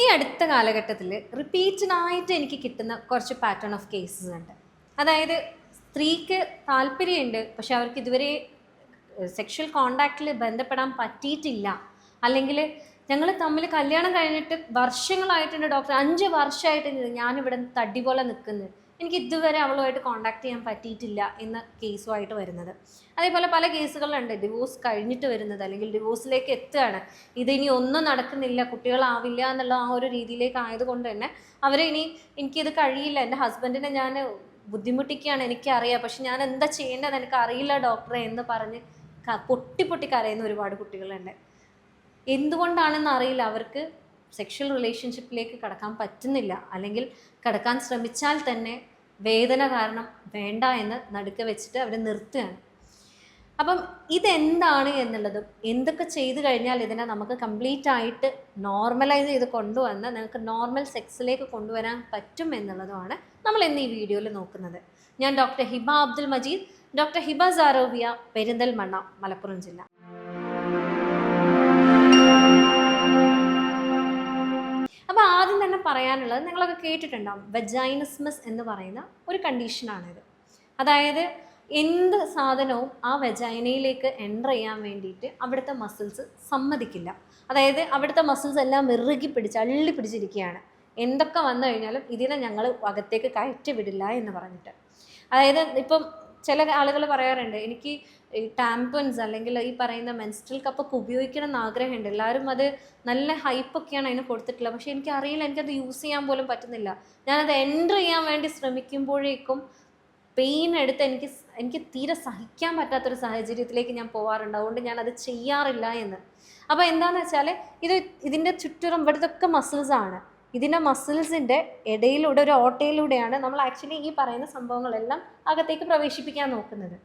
ഈ അടുത്ത കാലഘട്ടത്തിൽ റിപ്പീറ്റഡായിട്ട് എനിക്ക് കിട്ടുന്ന കുറച്ച് പാറ്റേൺ ഓഫ് കേസസ് ഉണ്ട്. അതായത് സ്ത്രീക്ക് താല്പര്യമുണ്ട് പക്ഷെ അവർക്ക് ഇതുവരെ സെക്ഷൽ കോണ്ടാക്റ്റിൽ ബന്ധപ്പെടാൻ പറ്റിയിട്ടില്ല. അല്ലെങ്കിൽ ഞങ്ങൾ തമ്മിൽ കല്യാണം കഴിഞ്ഞിട്ട് വർഷങ്ങളായിട്ടുണ്ട് ഡോക്ടർ അഞ്ച് വർഷമായിട്ട് ഞാനിവിടെ തടി പോലെ നിൽക്കുന്നത് എനിക്ക് ഇതുവരെ അവളുമായിട്ട് കോണ്ടാക്ട് ചെയ്യാൻ പറ്റിയിട്ടില്ല എന്ന കേസുമായിട്ട് വരുന്നത്. അതേപോലെ പല കേസുകളുണ്ട് ഡിവോഴ്സ് കഴിഞ്ഞിട്ട് വരുന്നത് അല്ലെങ്കിൽ ഡിവോഴ്സിലേക്ക് എത്തുകയാണ്. ഇതിനി ഒന്നും നടക്കുന്നില്ല. കുട്ടികളാവില്ല എന്നുള്ള ആ ഒരു രീതിയിലേക്ക് ആയതുകൊണ്ട് തന്നെ അവരെ ഇനി എനിക്കിത് കഴിയില്ല. എന്റെ ഹസ്ബൻഡിനെ ഞാൻ ബുദ്ധിമുട്ടിക്കുകയാണ് എനിക്കറിയാം. പക്ഷെ ഞാൻ എന്താ ചെയ്യേണ്ടത്? എനിക്ക് അറിയില്ല ഡോക്ടറെ എന്ന് പറഞ്ഞ് പൊട്ടി പൊട്ടി കരയുന്ന ഒരുപാട് കുട്ടികളുണ്ട്. എന്തുകൊണ്ടാണെന്ന് അറിയില്ല. അവർക്ക് സെക്ഷൽ റിലേഷൻഷിപ്പിലേക്ക് കടക്കാൻ പറ്റുന്നില്ല. അല്ലെങ്കിൽ കടക്കാൻ ശ്രമിച്ചാൽ തന്നെ വേദന കാരണം വേണ്ട എന്ന് നടുക്ക് വെച്ചിട്ട് അവർ നിർത്തുകയാണ്. അപ്പം ഇതെന്താണ് എന്നുള്ളതും എന്തൊക്കെ ചെയ്തു കഴിഞ്ഞാൽ ഇതിനെ നമുക്ക് കംപ്ലീറ്റ് ആയിട്ട് നോർമലൈസ് ചെയ്ത് കൊണ്ടുവന്ന് നിങ്ങൾക്ക് നോർമൽ സെക്സിലേക്ക് കൊണ്ടുവരാൻ പറ്റും എന്നുള്ളതുമാണ് നമ്മൾ ഇന്ന് ഈ വീഡിയോയിൽ നോക്കുന്നത്. ഞാൻ ഡോക്ടർ ഹിബ അബ്ദുൽ മജീദ് ഡോക്ടർ ഹിബ സാരോബിയ പെരിന്തൽമണ്ണ മലപ്പുറം ജില്ല. അപ്പോൾ ആദ്യം തന്നെ പറയാനുള്ളത് നിങ്ങളൊക്കെ കേട്ടിട്ടുണ്ടാവും വെജൈനസ്മസ് എന്ന് പറയുന്ന ഒരു കണ്ടീഷനാണിത് അതായത് എന്ത് സാധനവും ആ വെജൈനയിലേക്ക് എന്റർ ചെയ്യാൻ വേണ്ടിയിട്ട് അവിടുത്തെ മസിൽസ് സമ്മതിക്കില്ല. അതായത് അവിടുത്തെ മസിൽസ് എല്ലാം ഇറുകി പിടിച്ച് അള്ളി പിടിച്ചിരിക്കുകയാണ്. എന്തൊക്കെ വന്നു കഴിഞ്ഞാലും ഇതിനെ ഞങ്ങൾ അകത്തേക്ക് കയറ്റി വിടില്ല എന്ന് പറഞ്ഞിട്ട്. അതായത് ഇപ്പം ചില ആളുകൾ പറയാറുണ്ട് എനിക്ക് ഈ ടാമ്പൻസ് അല്ലെങ്കിൽ ഈ പറയുന്ന മെൻസ്ട്രൽ കപ്പൊക്കെ ഉപയോഗിക്കണം എന്ന് ആഗ്രഹമുണ്ട്. എല്ലാവരും അത് നല്ല ഹൈപ്പൊക്കെയാണ് അതിന് കൊടുത്തിട്ടുള്ളത്. പക്ഷേ എനിക്ക് അറിയില്ല എനിക്കത് യൂസ് ചെയ്യാൻ പോലും പറ്റുന്നില്ല. ഞാനത് എന്റർ ചെയ്യാൻ വേണ്ടി ശ്രമിക്കുമ്പോഴേക്കും പെയിൻ എടുത്ത് എനിക്ക് എനിക്ക് തീരെ സഹിക്കാൻ പറ്റാത്തൊരു സാഹചര്യത്തിലേക്ക് ഞാൻ പോവാറുണ്ട്. അതുകൊണ്ട് ഞാൻ അത് ചെയ്യാറില്ല എന്ന്. അപ്പോൾ എന്താണെന്ന് വെച്ചാൽ ഇത് ഇതിന്റെ ചുറ്റും ഇവിടുത്തെ മസിൽസ് ആണ്. ഇതിന്റെ മസിൽസിന്റെ ഇടയിലൂടെ ഒരു ഓട്ടയിലൂടെയാണ് നമ്മൾ ആക്ച്വലി ഈ പറയുന്ന സംഭവങ്ങളെല്ലാം അകത്തേക്ക് പ്രവേശിപ്പിക്കാൻ നോക്കുന്നത്.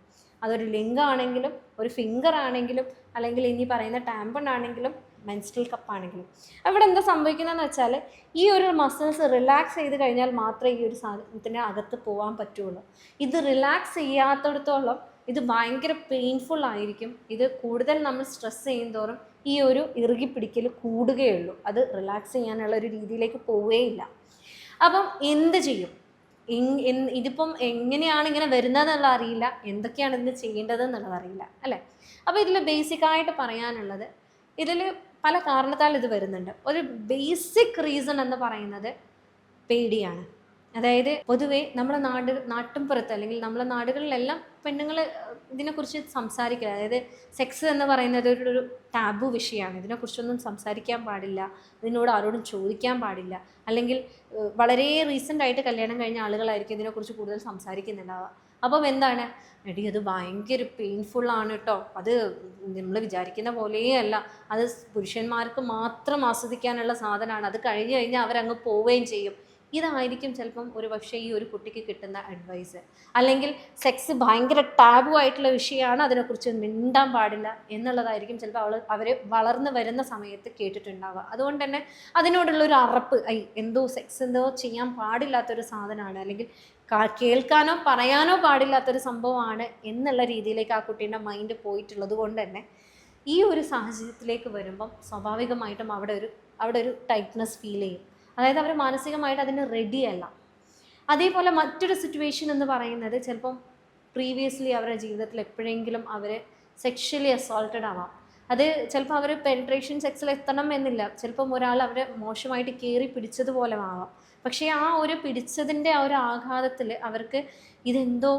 അതൊരു ലിംഗാണെങ്കിലും ഒരു ഫിംഗർ ആണെങ്കിലും അല്ലെങ്കിൽ ഇനി പറയുന്ന ടാമ്പൺ ആണെങ്കിലും മെൻസ്ട്രൽ കപ്പാണെങ്കിലും അവിടെ എന്താ സംഭവിക്കുന്നതെന്ന് വെച്ചാൽ ഈ ഒരു മസിൽസ് റിലാക്സ് ചെയ്ത് കഴിഞ്ഞാൽ മാത്രമേ ഈ ഒരു സാധനത്തിന് അകത്ത് പോകാൻ പറ്റുള്ളൂ. ഇത് റിലാക്സ് ചെയ്യാത്തടത്തോളം ഇത് ഭയങ്കര പെയിൻഫുൾ ആയിരിക്കും. ഇത് കൂടുതൽ നമ്മൾ സ്ട്രെസ് ചെയ്യുന്നതോറും ഈ ഒരു ഇറുകി പിടിക്കൽ കൂടുകയുള്ളൂ. അത് റിലാക്സ് ചെയ്യാനുള്ള ഒരു രീതിയിലേക്ക് പോവുകയില്ല. അപ്പം എന്ത് ചെയ്യും? ഇതിപ്പം എങ്ങനെയാണ് ഇങ്ങനെ വരുന്നതെന്നുള്ള അറിയില്ല. എന്തൊക്കെയാണ് ഇതിന് ചെയ്യേണ്ടത് എന്നുള്ളത് അറിയില്ല അല്ലേ? അപ്പോൾ ഇതിൽ ബേസിക്കായിട്ട് പറയാനുള്ളത് ഇതിൽ പല കാരണത്താൽ ഇത് വരുന്നുണ്ട്. ഒരു ബേസിക് റീസൺ എന്ന് പറയുന്നത് പേടിയാണ്. അതായത് പൊതുവെ നമ്മുടെ നാട് നാട്ടിൻപുറത്ത് അല്ലെങ്കിൽ നമ്മുടെ നാടുകളിലെല്ലാം പെണ്ണുങ്ങൾ ഇതിനെക്കുറിച്ച് സംസാരിക്കില്ല. അതായത് സെക്സ് എന്ന് പറയുന്നത് ഒരു ഒരു ടാബു വിഷയമാണ്. ഇതിനെക്കുറിച്ചൊന്നും സംസാരിക്കാൻ പാടില്ല. ഇതിനോട് ആരോടും ചോദിക്കാൻ പാടില്ല. അല്ലെങ്കിൽ വളരെ റീസെന്റ് ആയിട്ട് കല്യാണം കഴിഞ്ഞ ആളുകളായിരിക്കും ഇതിനെക്കുറിച്ച് കൂടുതൽ സംസാരിക്കുന്നുണ്ടാവുക. അപ്പം എന്താണ്? എടി അത് ഭയങ്കര പെയിൻഫുൾ ആണ് കേട്ടോ അത് നമ്മൾ വിചാരിക്കുന്ന പോലെയല്ല. അത് പുരുഷന്മാർക്ക് മാത്രം ആസ്വദിക്കാനുള്ള സാധനമാണ്. അത് കഴിഞ്ഞ് കഴിഞ്ഞാൽ അവരങ്ങ് പോവുകയും ചെയ്യും. ഇതായിരിക്കും ചിലപ്പം ഒരു പക്ഷേ ഈ ഒരു കുട്ടിക്ക് കിട്ടുന്ന അഡ്വൈസ് അല്ലെങ്കിൽ സെക്സ് ഭയങ്കര ടാബു ആയിട്ടുള്ള വിഷയമാണ് അതിനെക്കുറിച്ച് മിണ്ടാൻ പാടില്ല എന്നുള്ളതായിരിക്കും ചിലപ്പോൾ അവൾ അവർ വളർന്നു വരുന്ന സമയത്ത് കേട്ടിട്ടുണ്ടാവുക. അതുകൊണ്ട് തന്നെ അതിനോടുള്ള ഒരു അറപ്പ് ഐ എന്തോ സെക്സ് എന്തോ ചെയ്യാൻ പാടില്ലാത്തൊരു സാധനമാണ്. അല്ലെങ്കിൽ കേൾക്കാനോ പറയാനോ പാടില്ലാത്തൊരു സംഭവമാണ് എന്നുള്ള രീതിയിലേക്ക് ആ കുട്ടീന്റെ മൈൻഡ് പോയിട്ടുള്ളത് കൊണ്ട് തന്നെ ഈ ഒരു സാഹചര്യത്തിലേക്ക് വരുമ്പം സ്വാഭാവികമായിട്ടും അവിടെ ഒരു അവിടെ ഒരു ടൈറ്റ്നസ് ഫീൽ ചെയ്യും. അതായത് അവർ മാനസികമായിട്ട് അതിന് റെഡിയല്ല അതേപോലെ മറ്റൊരു സിറ്റുവേഷൻ എന്ന് പറയുന്നത് ചിലപ്പം പ്രീവിയസ്ലി അവരുടെ ജീവിതത്തിൽ എപ്പോഴെങ്കിലും അവർ സെക്ഷലി അസോൾട്ടഡ് ആവാം. അത് ചിലപ്പോൾ അവർ പെൻട്രേഷൻ സെക്സിൽ എത്തണം എന്നില്ല. ചിലപ്പം ഒരാൾ അവരെ മോശമായിട്ട് കയറി പിടിച്ചതുപോലെ ആവാം. പക്ഷേ ആ ഒരു പിടിച്ചതിന്റെ ആ ഒരു ആഘാതത്തിൽ അവർക്ക് ഇതെന്തോ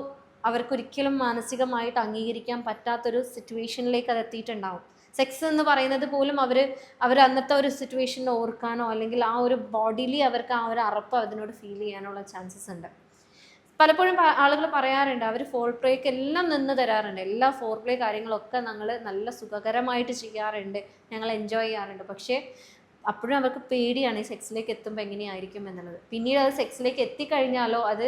അവർക്കൊരിക്കലും മാനസികമായിട്ട് അംഗീകരിക്കാൻ പറ്റാത്തൊരു സിറ്റുവേഷനിലേക്ക് അത് എത്തിയിട്ടുണ്ടാവും. സെക്സ് എന്ന് പറയുന്നത് പോലും അവർ അവർ അന്നത്തെ ഒരു സിറ്റുവേഷൻ ഓർക്കാനോ അല്ലെങ്കിൽ ആ ഒരു ബോഡിലി അവർക്ക് ആ ഒരു അറപ്പ് അതിനോട് ഫീൽ ചെയ്യാനുള്ള ചാൻസസ് ഉണ്ട്. പലപ്പോഴും ആളുകൾ പറയാറുണ്ട് അവർ ഫോൾ പ്ലേക്ക് എല്ലാം നിന്ന് തരാറുണ്ട്. എല്ലാ ഫോർ പ്ലേ കാര്യങ്ങളൊക്കെ ഞങ്ങൾ നല്ല സുഖകരമായിട്ട് ചെയ്യാറുണ്ട് ഞങ്ങൾ എൻജോയ് ചെയ്യാറുണ്ട്. പക്ഷേ അപ്പോഴും അവർക്ക് പേടിയാണ് ഈ സെക്സിലേക്ക് എത്തുമ്പോൾ എങ്ങനെയായിരിക്കും എന്നുള്ളത്. പിന്നീട് അത് സെക്സിലേക്ക് എത്തിക്കഴിഞ്ഞാലോ അത്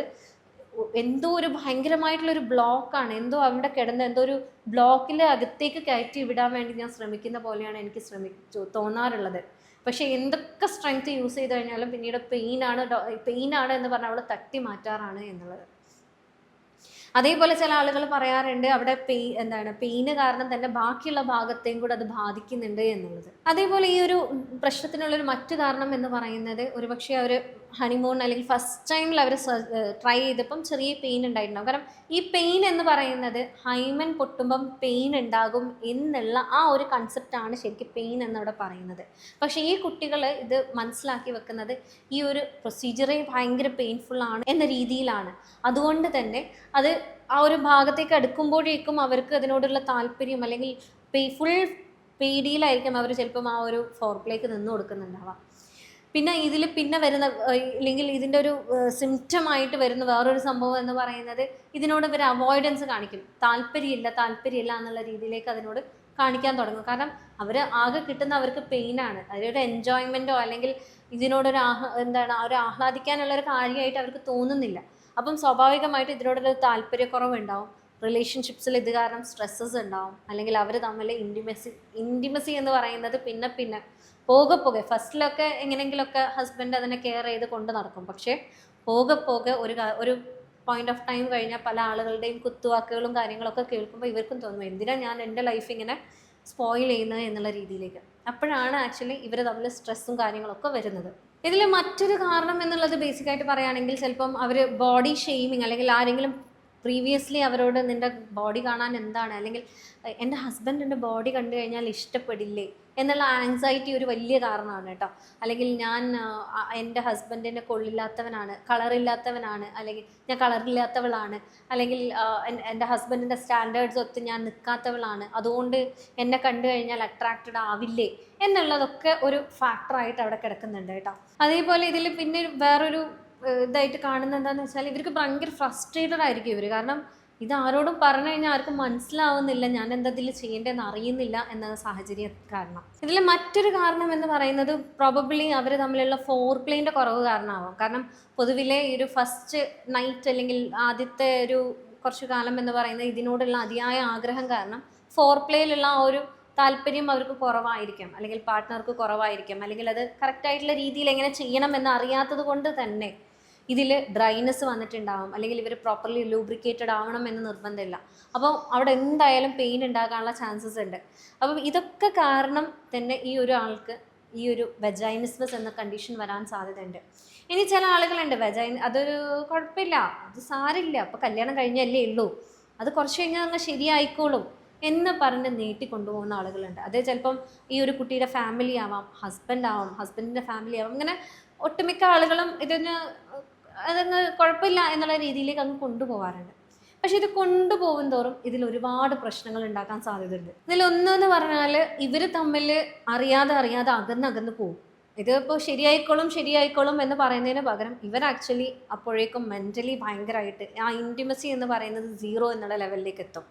എന്തോ ഒരു ഭയങ്കരമായിട്ടുള്ള ഒരു ബ്ലോക്കാണ് എന്തോ അവിടെ കിടന്ന് എന്തോ ഒരു ബ്ലോക്കിൽ അകത്തേക്ക് കയറ്റി വിടാൻ വേണ്ടി ഞാൻ ശ്രമിക്കുന്ന പോലെയാണ് എനിക്ക് ശ്രമി തോന്നാറുള്ളത്. പക്ഷേ എന്തൊക്കെ സ്ട്രെങ്ത് യൂസ് ചെയ്ത് കഴിഞ്ഞാലും പിന്നീട് പെയിനാണ് പെയിനാണ് എന്ന് പറഞ്ഞാൽ അവൾ തട്ടി മാറ്റാറാണ് എന്നുള്ളത്. അതേപോലെ ചില ആളുകൾ പറയാറുണ്ട് അവിടെ പെയി എന്താണ് പെയിന് കാരണം തന്നെ ബാക്കിയുള്ള ഭാഗത്തെയും കൂടെ അത് ബാധിക്കുന്നുണ്ട് എന്നുള്ളത്. അതേപോലെ ഈ ഒരു പ്രശ്നത്തിനുള്ളൊരു മറ്റു കാരണം എന്ന് പറയുന്നത് ഒരുപക്ഷെ അവർ ഹണിമൂൺ അല്ലെങ്കിൽ ഫസ്റ്റ് ടൈമിൽ അവർ ട്രൈ ചെയ്തപ്പം ചെറിയ പെയിൻ ഉണ്ടായിട്ടുണ്ടാകും കാരണം ഈ പെയിൻ എന്ന് പറയുന്നത് ഹൈമൻ പൊട്ടുമ്പം പെയിൻ ഉണ്ടാകും എന്നുള്ള ആ ഒരു കൺസെപ്റ്റാണ് ശരിക്കും പെയിൻ എന്നവിടെ പറയുന്നത്. പക്ഷേ ഈ കുട്ടികൾ ഇത് മനസ്സിലാക്കി വെക്കുന്നത് ഈ ഒരു പ്രൊസീജിയറെ ഭയങ്കര പെയിൻഫുള്ളാണ് എന്ന രീതിയിലാണ്. അതുകൊണ്ട് തന്നെ അത് ആ ഒരു ഭാഗത്തേക്ക് അടുക്കുമ്പോഴേക്കും അവർക്ക് അതിനോടുള്ള താല്പര്യം അല്ലെങ്കിൽ ഫുൾ പേടിയിലായിരിക്കും അവർ ചിലപ്പം ആ ഒരു ഫോർപ്പിലേക്ക് നിന്ന് കൊടുക്കുന്നുണ്ടാവാം. പിന്നെ ഇതിൽ പിന്നെ വരുന്ന അല്ലെങ്കിൽ ഇതിന്റെ ഒരു സിംറ്റമായിട്ട് വരുന്ന വേറൊരു സംഭവം എന്ന് പറയുന്നത് ഇതിനോട് ഇവർ അവോയ്ഡൻസ് കാണിക്കും. താല്പര്യമില്ല താല്പര്യമില്ല എന്നുള്ള രീതിയിലേക്ക് അതിനോട് കാണിക്കാൻ തുടങ്ങും. കാരണം അവർ ആകെ കിട്ടുന്ന അവർക്ക് പെയിനാണ് അതിലൊരു എൻജോയ്മെന്റോ അല്ലെങ്കിൽ ഇതിനോടൊരു ആഹ് എന്താണ് ഒരു ആഹ്ലാദിക്കാനുള്ള ഒരു കാര്യമായിട്ട് അവർക്ക് തോന്നുന്നില്ല. അപ്പം സ്വാഭാവികമായിട്ട് ഇതിനോടൊരു താല്പര്യക്കുറവ് ഉണ്ടാവും റിലേഷൻഷിപ്സിൽ ഇത് കാരണം സ്ട്രെസ്സസ് ഉണ്ടാവും. അല്ലെങ്കിൽ അവർ തമ്മിൽ ഇന്റിമസി ഇന്റിമസി എന്ന് പറയുന്നത് പിന്നെ പിന്നെ പോകെ പോകെ ഫസ്റ്റിലൊക്കെ എങ്ങനെയെങ്കിലുമൊക്കെ ഹസ്ബൻഡ് അതിനെ കെയർ ചെയ്ത് കൊണ്ട് നടക്കും. പക്ഷേ പോകെ പോകെ ഒരു ഒരു പോയിന്റ് ഓഫ് ടൈം കഴിഞ്ഞാൽ പല ആളുകളുടെയും കുത്തുവാക്കുകളും കാര്യങ്ങളൊക്കെ കേൾക്കുമ്പോൾ ഇവർക്കും തോന്നും എന്തിനാ ഞാൻ എന്റെ ലൈഫ് ഇങ്ങനെ സ്പോയിൽ ചെയ്യുന്നത് എന്നുള്ള രീതിയിലേക്ക്. അപ്പോഴാണ് ആക്ച്വലി ഇവർ തമ്മിൽ സ്ട്രെസ്സും കാര്യങ്ങളൊക്കെ വരുന്നത്. ഇതിൽ മറ്റൊരു കാരണം എന്നുള്ളത് ബേസിക്കായിട്ട് പറയുകയാണെങ്കിൽ ചിലപ്പം അവർ ബോഡി ഷെയ്മിങ് അല്ലെങ്കിൽ ആരെങ്കിലും പ്രീവിയസ്ലി അവരോട് നിന്റെ ബോഡി കാണാൻ എന്താണ്? അല്ലെങ്കിൽ എന്റെ ഹസ്ബൻഡിന്റെ ബോഡി കണ്ടു കഴിഞ്ഞാൽ ഇഷ്ടപ്പെടില്ലേ? എന്നുള്ള ആങ്സൈറ്റി ഒരു വലിയ കാരണമാണ് കേട്ടോ. അല്ലെങ്കിൽ ഞാൻ എന്റെ ഹസ്ബൻഡിനെ കൊള്ളില്ലാത്തവനാണ് കളറില്ലാത്തവനാണ് അല്ലെങ്കിൽ ഞാൻ കളറില്ലാത്തവളാണ് അല്ലെങ്കിൽ എന്റെ ഹസ്ബൻഡിന്റെ സ്റ്റാൻഡേർഡ്സ് ഒത്ത് ഞാൻ നിൽക്കാത്തവളാണ് അതുകൊണ്ട് എന്നെ കണ്ടു കഴിഞ്ഞാൽ അട്രാക്റ്റഡ് ആവില്ലേ? എന്നുള്ളതൊക്കെ ഒരു ഫാക്ടറായിട്ട് അവിടെ കിടക്കുന്നുണ്ട് കേട്ടോ. അതേപോലെ ഇതിൽ പിന്നെ വേറൊരു ഇതായിട്ട് കാണുന്നത് എന്താണെന്ന് വെച്ചാൽ ഇവർക്ക് ഭയങ്കര ഫ്രസ്ട്രേറ്റഡ് ആയിരിക്കും ഇവർ കാരണം ഇത് ആരോടും പറഞ്ഞു കഴിഞ്ഞാൽ ആർക്കും മനസ്സിലാവുന്നില്ല ഞാൻ എന്താ ഇതിൽ ചെയ്യേണ്ടതെന്ന് അറിയുന്നില്ല എന്ന സാഹചര്യം കാരണം. ഇതിൽ മറ്റൊരു കാരണം എന്ന് പറയുന്നത് പ്രോബബ്ലി അവർ തമ്മിലുള്ള ഫോർ പ്ലേന്റെ കുറവ് കാരണമാവാം. കാരണം പൊതുവിലെ ഈ ഒരു ഫസ്റ്റ് നൈറ്റ് അല്ലെങ്കിൽ ആദ്യത്തെ ഒരു കുറച്ച് കാലം എന്ന് പറയുന്നത് ഇതിനോടുള്ള അതിയായ ആഗ്രഹം കാരണം ഫോർ പ്ലേയിലുള്ള ആ ഒരു താല്പര്യം അവർക്ക് കുറവായിരിക്കും. അല്ലെങ്കിൽ പാർട്ട്ണർക്ക് കുറവായിരിക്കും. അല്ലെങ്കിൽ അത് കറക്റ്റായിട്ടുള്ള രീതിയിൽ എങ്ങനെ ചെയ്യണം എന്ന് അറിയാത്തത് കൊണ്ട് തന്നെ ഇതിൽ ഡ്രൈനെസ് വന്നിട്ടുണ്ടാവും അല്ലെങ്കിൽ ഇവർ പ്രോപ്പർലി ലൂബ്രിക്കേറ്റഡ് ആവണം എന്ന് നിർബന്ധമില്ല. അപ്പോൾ അവിടെ എന്തായാലും പെയിൻ ഉണ്ടാകാനുള്ള ചാൻസസ് ഉണ്ട്. അപ്പം ഇതൊക്കെ കാരണം തന്നെ ഈ ഒരു ആൾക്ക് ഈ ഒരു വെജൈനിസ്മസ് എന്ന കണ്ടീഷൻ വരാൻ സാധ്യതയുണ്ട്. ഇനി ചില ആളുകളുണ്ട് വെജൈൻ അതൊരു കുഴപ്പമില്ല അത് സാരില്ല അപ്പോൾ കല്യാണം കഴിഞ്ഞല്ലേ ഉള്ളൂ. അത് കുറച്ച് കഴിഞ്ഞാൽ അങ്ങ് ശരിയായിക്കോളും എന്ന് പറഞ്ഞ് നീട്ടി കൊണ്ടുപോകുന്ന ആളുകളുണ്ട്. അത് ചിലപ്പം ഈ ഒരു കുട്ടിയുടെ ഫാമിലി ആവാം ഹസ്ബൻഡ് ആവാം ഹസ്ബൻഡിന്റെ ഫാമിലി ആവാം. അങ്ങനെ ഒട്ടുമിക്ക ആളുകളും ഇതിന് അതങ്ങ് കുഴപ്പമില്ല എന്നുള്ള രീതിയിലേക്ക് അങ്ങ് കൊണ്ടുപോകാറുണ്ട് പക്ഷെ ഇത് കൊണ്ടുപോകും തോറും ഇതിൽ ഒരുപാട് പ്രശ്നങ്ങൾ ഉണ്ടാക്കാൻ സാധ്യതയുണ്ട്. ഇതിലൊന്നെന്ന് പറഞ്ഞാൽ ഇവർ തമ്മിൽ അറിയാതെ അറിയാതെ അകന്നകന്ന് പോകും. ഇതിപ്പോൾ ശരിയായിക്കോളും ശരിയായിക്കോളും എന്ന് പറയുന്നതിന് പകരം ഇവർ ആക്ച്വലി അപ്പോഴേക്കും മെന്റലി ഭയങ്കരമായിട്ട് ആ ഇന്റിമസി എന്ന് പറയുന്നത് സീറോ എന്നുള്ള ലെവലിലേക്ക് എത്തും.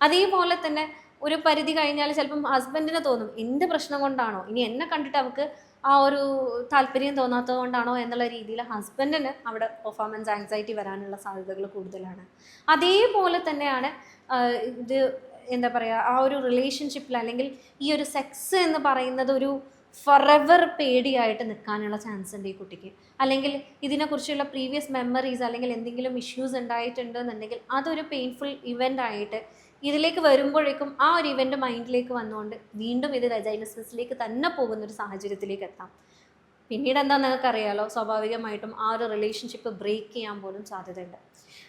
അതേപോലെ തന്നെ ഒരു പരിധി കഴിഞ്ഞാൽ ചിലപ്പം ഹസ്ബൻഡിന് തോന്നും എന്ത് പ്രശ്നം കൊണ്ടാണോ? ഇനി എന്നെ കണ്ടിട്ട് അവൾക്ക് ആ ഒരു താല്പര്യം തോന്നാത്തത് കൊണ്ടാണോ എന്നുള്ള രീതിയിൽ ഹസ്ബൻഡിന് അവിടെ പെർഫോമൻസ് ആങ്സൈറ്റി വരാനുള്ള സാധ്യതകൾ കൂടുതലാണ്. അതേപോലെ തന്നെയാണ് ഇത് എന്താ പറയുക ആ ഒരു റിലേഷൻഷിപ്പിൽ അല്ലെങ്കിൽ ഈ ഒരു സെക്സ് എന്ന് പറയുന്നത് ഒരു ഫറെവർ പേടിയായിട്ട് നിൽക്കാനുള്ള ചാൻസ് ഉണ്ട് ഈ കുട്ടിക്ക്. അല്ലെങ്കിൽ ഇതിനെക്കുറിച്ചുള്ള പ്രീവിയസ് മെമ്മറീസ് അല്ലെങ്കിൽ എന്തെങ്കിലും ഇഷ്യൂസ് ഉണ്ടായിട്ടുണ്ടെന്നുണ്ടെങ്കിൽ അതൊരു പെയിൻഫുൾ ഇവന്റ് ആയിട്ട് ഇതിലേക്ക് വരുമ്പോഴേക്കും ആ ഒരു ഇവന്റ് മൈൻഡിലേക്ക് വന്നുകൊണ്ട് വീണ്ടും ഇത് വെജൈനസിലേക്ക് തന്നെ പോകുന്ന ഒരു സാഹചര്യത്തിലേക്ക് എത്താം. പിന്നീട് എന്താ നിങ്ങൾക്ക് അറിയാലോ സ്വാഭാവികമായിട്ടും ആ ഒരു റിലേഷൻഷിപ്പ് ബ്രേക്ക് ചെയ്യാൻ പോലും സാധ്യതയുണ്ട്.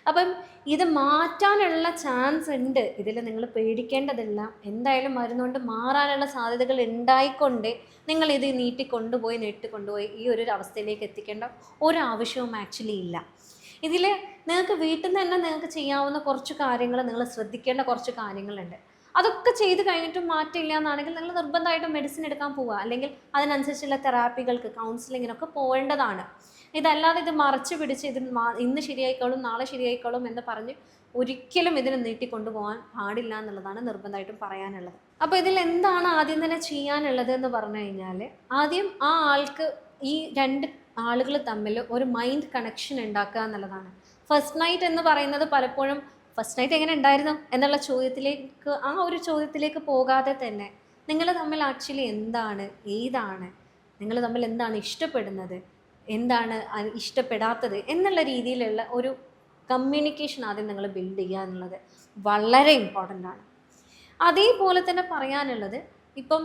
അപ്പം ഇത് മാറ്റാനുള്ള ചാൻസ് ഉണ്ട്. ഇതിൽ നിങ്ങൾ പേടിക്കേണ്ടതില്ല. എന്തായാലും മരുന്നുകൊണ്ട് മാറാനുള്ള സാധ്യതകൾ ഉണ്ടായിക്കൊണ്ട് നിങ്ങൾ ഇത് നീട്ടി കൊണ്ടുപോയി നീട്ടി കൊണ്ടുപോയി ഈ ഒരു അവസ്ഥയിലേക്ക് എത്തിക്കേണ്ട ഒരാവശ്യവും ആക്ച്വലി ഇല്ല. ഇതിൽ നിങ്ങൾക്ക് വീട്ടിൽ നിന്ന് തന്നെ നിങ്ങൾക്ക് ചെയ്യാവുന്ന കുറച്ച് കാര്യങ്ങൾ നിങ്ങൾ ശ്രദ്ധിക്കേണ്ട കുറച്ച് കാര്യങ്ങളുണ്ട്. അതൊക്കെ ചെയ്ത് കഴിഞ്ഞിട്ടും മാറ്റമില്ല എന്നാണെങ്കിൽ നിങ്ങൾ നിർബന്ധമായിട്ടും മെഡിസിൻ എടുക്കാൻ പോവുക. അല്ലെങ്കിൽ അതിനനുസരിച്ചുള്ള തെറാപ്പികൾക്ക് കൗൺസിലിങ്ങിനൊക്കെ പോകേണ്ടതാണ്. ഇതല്ലാതെ ഇത് മറച്ചു പിടിച്ച് ഇത് ഇന്ന് ശരിയായിക്കോളും നാളെ ശരിയായിക്കോളും എന്ന് പറഞ്ഞ് ഒരിക്കലും ഇതിനെ നീട്ടിക്കൊണ്ടുപോകാൻ പാടില്ല എന്നുള്ളതാണ് നിർബന്ധമായിട്ടും പറയാനുള്ളത്. അപ്പോൾ ഇതിൽ എന്താണ് ആദ്യം തന്നെ ചെയ്യാനുള്ളത് എന്ന് പറഞ്ഞു കഴിഞ്ഞാൽ ആദ്യം ആ ആൾക്ക് ഈ രണ്ട് ആളുകൾ തമ്മിൽ ഒരു മൈൻഡ് കണക്ഷൻ ഉണ്ടാക്കുക എന്നുള്ളതാണ്. ഫസ്റ്റ് നൈറ്റ് എന്ന് പറയുന്നത് പലപ്പോഴും ഫസ്റ്റ് നൈറ്റ് എങ്ങനെ ഉണ്ടായിരുന്നു എന്നുള്ള ചോദ്യത്തിലേക്ക് ആ ഒരു ചോദ്യത്തിലേക്ക് പോകാതെ തന്നെ നിങ്ങൾ തമ്മിൽ ആക്ച്വലി എന്താണ് ഏതാണ് നിങ്ങൾ തമ്മിൽ എന്താണ് ഇഷ്ടപ്പെടുന്നത് എന്താണ് ഇഷ്ടപ്പെടാത്തത് എന്നുള്ള രീതിയിലുള്ള ഒരു കമ്മ്യൂണിക്കേഷൻ ആദ്യം നിങ്ങൾ ബിൽഡ് ചെയ്യുക എന്നുള്ളത് വളരെ ഇമ്പോർട്ടന്റ് ആണ്. അതേപോലെ തന്നെ പറയാനുള്ളത് ഇപ്പം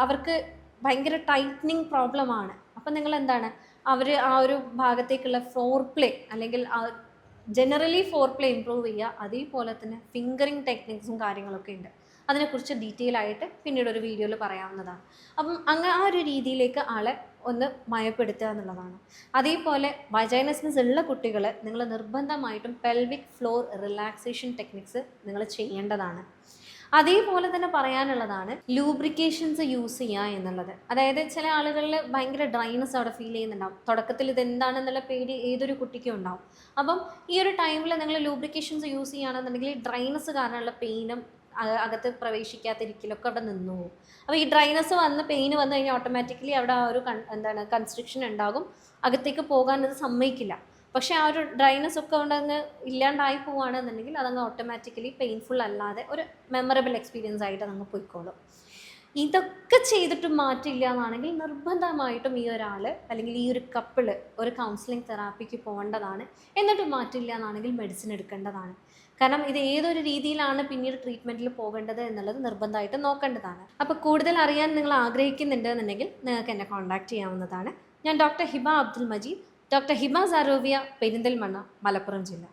അവർക്ക് ഭയങ്കര ടൈറ്റനിങ് പ്രോബ്ലമാണ് അപ്പം നിങ്ങൾ എന്താണ് അവർ ആ ഒരു ഭാഗത്തേക്കുള്ള ഫ്ലോർ പ്ലേ അല്ലെങ്കിൽ ജനറലി ഫോർ പ്ലേ ഇമ്പ്രൂവ് ചെയ്യുക. അതേപോലെ തന്നെ ഫിംഗറിങ് ടെക്നിക്സും കാര്യങ്ങളൊക്കെ ഉണ്ട്. അതിനെക്കുറിച്ച് ഡീറ്റെയിൽ ആയിട്ട് പിന്നീട് ഒരു വീഡിയോയിൽ പറയാവുന്നതാണ്. അപ്പം അങ്ങ് ആ ഒരു രീതിയിലേക്ക് ആളെ ഒന്ന് മയപ്പെടുത്തുക എന്നുള്ളതാണ്. അതേപോലെ വജൈനസ്നസ് ഉള്ള കുട്ടികൾ നിങ്ങൾ നിർബന്ധമായിട്ടും പെൽവിക് ഫ്ലോർ റിലാക്സേഷൻ ടെക്നിക്സ് നിങ്ങൾ ചെയ്യേണ്ടതാണ്. അതേപോലെ തന്നെ പറയാനുള്ളതാണ് ലൂബ്രിക്കേഷൻസ് യൂസ് ചെയ്യുക എന്നുള്ളത്. അതായത് ചില ആളുകളിൽ ഭയങ്കര ഡ്രൈനസ് അവിടെ ഫീൽ ചെയ്യുന്നുണ്ടാവും. തുടക്കത്തിൽ ഇത് എന്താണെന്നുള്ള പേടി ഏതൊരു കുട്ടിക്കും ഉണ്ടാവും. അപ്പം ഈ ഒരു ടൈമിൽ നിങ്ങൾ ലൂബ്രിക്കേഷൻസ് യൂസ് ചെയ്യുകയാണെന്നുണ്ടെങ്കിൽ ഡ്രൈനസ് കാരണമുള്ള പെയിനും അകത്ത് പ്രവേശിക്കാതിരിക്കലൊക്കെ അവിടെ നിന്നു അപ്പോൾ ഈ ഡ്രൈനസ് വന്ന് പെയിൻ വന്നു കഴിഞ്ഞാൽ ഓട്ടോമാറ്റിക്കലി അവിടെ ആ ഒരു എന്താണ് കൺസ്ട്രക്ഷൻ ഉണ്ടാകും. അകത്തേക്ക് പോകാൻ അത് സമ്മതിക്കില്ല. പക്ഷേ ആ ഒരു ഡ്രൈനസ് ഒക്കെ ഉണ്ടങ്ങ് ഇല്ലാണ്ടായി പോവുകയാണെന്നുണ്ടെങ്കിൽ അതങ്ങ് ഓട്ടോമാറ്റിക്കലി പെയിൻഫുൾ അല്ലാതെ ഒരു മെമ്മറബിൾ എക്സ്പീരിയൻസ് ആയിട്ട് അതങ്ങ് പോയിക്കോളും. ഇതൊക്കെ ചെയ്തിട്ട് മാറ്റില്ല എന്നാണെങ്കിൽ നിർബന്ധമായിട്ടും ഈ ഒരാൾ അല്ലെങ്കിൽ ഈ ഒരു കപ്പിൾ ഒരു കൗൺസിലിംഗ് തെറാപ്പിക്ക് പോകേണ്ടതാണ്. എന്നിട്ട് മാറ്റില്ല എന്നാണെങ്കിൽ മെഡിസിൻ എടുക്കേണ്ടതാണ്. കാരണം ഇത് ഏതൊരു രീതിയിലാണ് പിന്നീട് ട്രീറ്റ്മെന്റിൽ പോകേണ്ടത് എന്നുള്ളത് നിർബന്ധമായിട്ട് നോക്കേണ്ടതാണ്. അപ്പോൾ കൂടുതൽ അറിയാൻ നിങ്ങൾ ആഗ്രഹിക്കുന്നുണ്ട് എന്നുണ്ടെങ്കിൽ നിങ്ങൾക്ക് എന്നെ കോൺടാക്റ്റ് ചെയ്യാവുന്നതാണ്. ഞാൻ ഡോക്ടർ ഹിബ അബ്ദുൽ മജീദ് ഡോക്ടർ ഹിമ സാരോവിയ പെരിന്തൽമണ്ണ മലപ്പുറം ജില്ല.